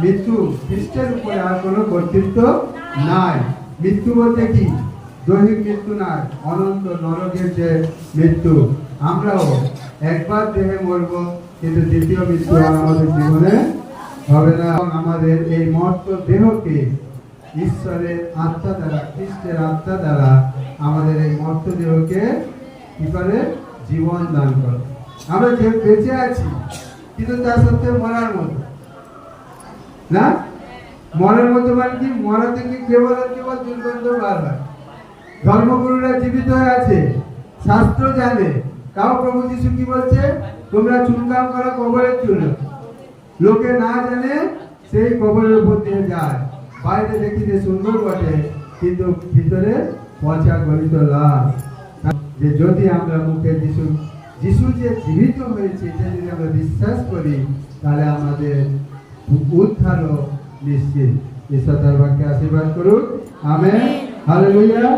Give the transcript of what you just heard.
মৃত্যু খ্রিস্টের উপরে আর কোনো কর্তৃত্ব নাই। মৃত্যু বলতে কি? দৈহিক মৃত্যু নয় অনন্ত নরকের যে মৃত্যু। আমরাও একবার দেহে মরব, কিন্তু দ্বিতীয় মৃত্যু আমাদের জীবনে হবে না। আমাদের এই মর্ত দেহকে ঈশ্বরের আত্মা দ্বারা, খ্রিস্টের আত্মা দ্বারা আমাদের এই মর্ত দেহকে কি করে? জীবন দান করে। আমরা যে বেঁচে আছি, কিন্তু তা সত্ত্বেও মরার মতো। না? মরার মতো মানে কি মরা থেকে কেবল আর কেবল দুর্গন্ধ বার হয় ধর্মগুরুরা জীবিত হয়ে আছে, শাস্ত্র জানে। তাও প্রভু যিশু কি বলছে? তোমরা চুনকাম করা কবরের চুল। লোকে না জানে, সেই কবরের উপর দিয়ে যায়। বাইরে দেখিতে সুন্দর বটে, কিন্তু ভিতরে পচা গলিত লাশ। যে যদি আমরা মুখে যিশু যিশু যে জীবিত হয়েছে, এটা যদি আমরা বিশ্বাস করি, তাহলে আমাদের উদ্ধারও নিশ্চিত। ঈশ্বর তার বাক্যে আশীর্বাদ করুন। আমেন। হালেলুয়া।